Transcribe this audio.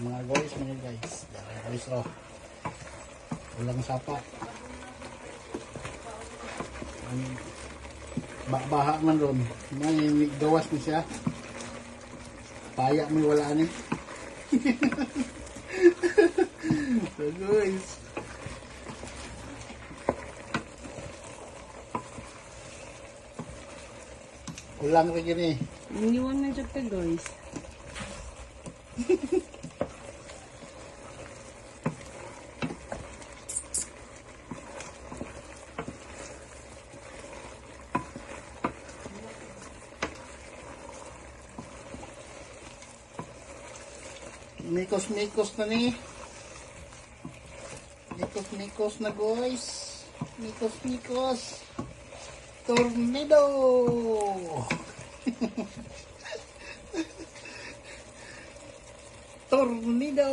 mga guys, mga guys. Yan, guys, oh. Walang sapa. Ang baha man ron. May gawas mo siya. Paya mo wala ni. so guys. Ulang rin yun eh. Iniwan na ka guys. Mikos-mikos na ni. Mikos-mikos na guys. Mikos-mikos. Tornado! Tornado!